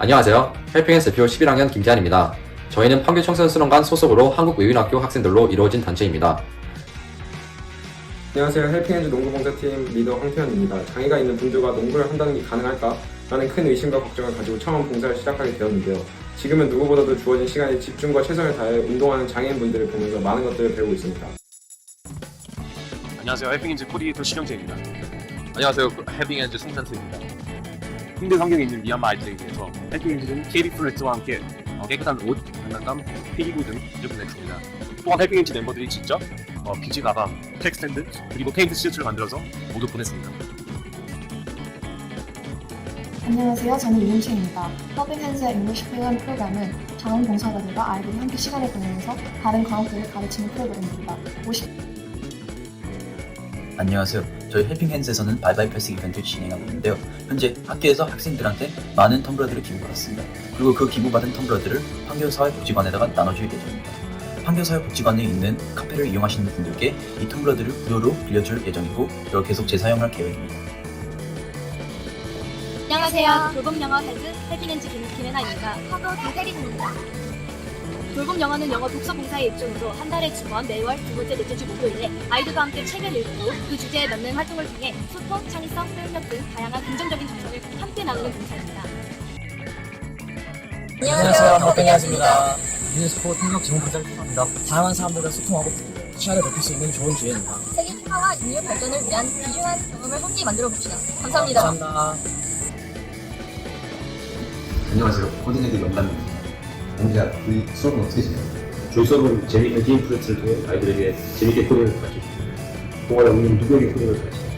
안녕하세요. 헬핑앤 대표 11학년 김태한입니다. 저희는 판교청소년수련관 소속으로 한국외국인학교 학생들로 이루어진 단체입니다. 안녕하세요. 헬핑엔즈 농구봉사팀 리더 황태현입니다. 장애가 있는 분들과 농구를 한다는 게 가능할까? 라는 큰 의심과 걱정을 가지고 처음 봉사를 시작하게 되었는데요. 지금은 누구보다도 주어진 시간에 집중과 최선을 다해 운동하는 장애인분들을 보면서 많은 것들을 배우고 있습니다. 안녕하세요. 해핑인즈 코디네이터 실영재입니다. 안녕하세요. 해빙엔즈 송찬트입니다. 힘든 환경에 있는 미얀마 아이들에 대해서 해핑인즈는 KB 플렉스와 함께 어, 깨끗한 옷, 장난감, 필기구 등을 보내줍니다. 또한 해핑인즈 멤버들이 직접 어, 비지 가방, 텍스탠드, 그리고 페인트 시트를 만들어서 모두 보냈습니다. 안녕하세요. 저는 이윤채입니다. 허빙 핸즈의 잉글리시 표현 프로그램은 자원봉사자들과 아이들이 함께 시간을 보내면서 다른 과목들을 가르치는 프로그램입니다. 50 안녕하세요. 저희 헬핑핸즈에서는 바이바이 패스 이벤트를 진행하고 있는데요. 현재 학교에서 학생들한테 많은 텀블러들을 기부받았습니다. 그리고 그 기부받은 텀블러들을 판교사회복지관에다가 나눠줄 예정입니다. 판교사회복지관에 있는 카페를 이용하시는 분들께 이 텀블러들을 무료로 빌려줄 예정이고 그리고 계속 재사용할 계획입니다. 안녕하세요. 돌봄 영어 헤드 해피렌즈 김혜나입니다. 화거 김태린입니다. 돌봄 영어는 영어 독서 봉사의 일종으로 한 달에 두 번 매월 두 번째 넷째 주 목요일에 아이들과 함께 책을 읽고 그 주제에 맞는 활동을 통해 소통, 창의성, 표현력 등 다양한 긍정적인 정서를 함께 나누는 봉사입니다. 안녕하세요. 박병희아입니다 유네스코 통역 지원 부장을 통합니다. 다양한 사람들과 소통하고 시야를 넓힐 수 있는 좋은 기회입니다. 세계 평화와 인류 발전을 위한 귀중한 경험을 함께 만들어 봅시다. 감사합니다. 감사합니다. 안녕하세요. 코디네이터 영단입니다. 언니가 우리 수업은 어떻게 진행해요? 저희 수업은 재미있는 게임 프로젝트를 통해 아이들에게 재밌게 코딩을 가르쳐줍니다. 동아리 없는 누구에게 코딩을 가르칩니다.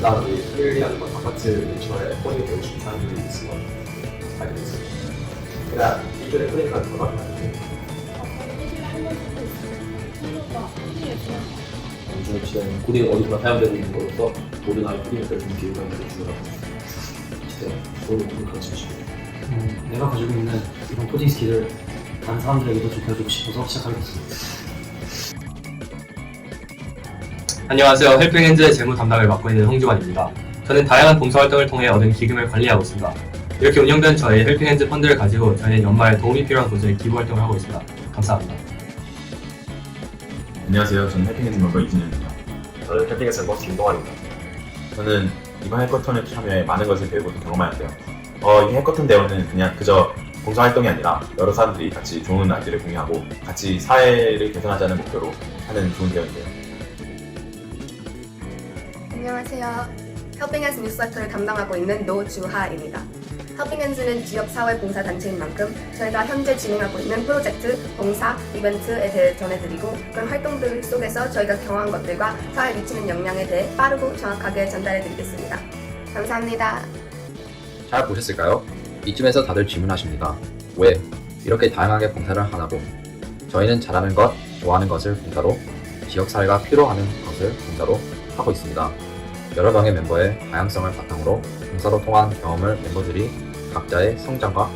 나 우리 토요일에 하는 건 아파트 근처에 코딩 배우고 싶은 사람들이 있으면 알고 있어요. 그러니까 이전에 코딩 같은 거 많이 하는데 요즘 시대는 코딩 어디서나 사용되고 있는 것으로서 모든 아이 코딩을 가르치는 기회가 있는 주라고 시대 좋은 코딩 가르치시고 음, 내가 가지고 있는 이런 코딩 스킬을 다른 사람들에게도 좁혀주고 싶어서 시작하게 됐습니다. 안녕하세요. 헬핑핸즈의 재무 담당을 맡고 있는 홍주환입니다. 저는 다양한 봉사활동을 통해 얻은 기금을 관리하고 있습니다. 이렇게 운영된 저희 헬핑핸즈 펀드를 가지고 저희는 연말에 도움이 필요한 곳에 기부 활동을 하고 있습니다. 감사합니다. 안녕하세요. 저는 해핑엔즈 멤버 이진현입니다. 저는 캠핑에서 멤버 김동환입니다. 저는 이번 해커톤에 참여해 많은 것을 배우고 경험하였대요. 어, 이 해커톤 대회는 그냥 그저 봉사활동이 아니라 여러 사람들이 같이 좋은 아이디어를 공유하고 같이 사회를 개선하자는 목표로 하는 좋은 대회인데요. 안녕하세요. helpinghands 뉴스레터를 담당하고 있는 노주하입니다. helpinghands는 지역사회봉사단체인 만큼 저희가 현재 진행하고 있는 프로젝트, 봉사, 이벤트에 대해 전해드리고 그런 활동들 속에서 저희가 경험한 것들과 사회에 미치는 영향에 대해 빠르고 정확하게 전달해드리겠습니다. 감사합니다. 잘 보셨을까요? 이쯤에서 다들 질문하십니다. 왜? 이렇게 다양하게 봉사를 하나고? 저희는 잘하는 것, 좋아하는 것을 봉사로, 지역사회가 필요하는 것을 봉사로 하고 있습니다. 여러 명의 멤버의 다양성을 바탕으로 봉사로 통한 경험을 멤버들이 각자의 성장과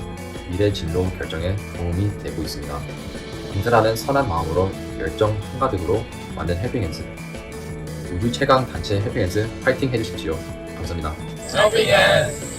미래 진로 결정에 도움이 되고 있습니다. 봉사라는 선한 마음으로 열정 한가득으로 만든 해핑핸즈. 우주 최강 단체 해핑핸즈 파이팅 해주십시오. 감사합니다. 해빙엔즈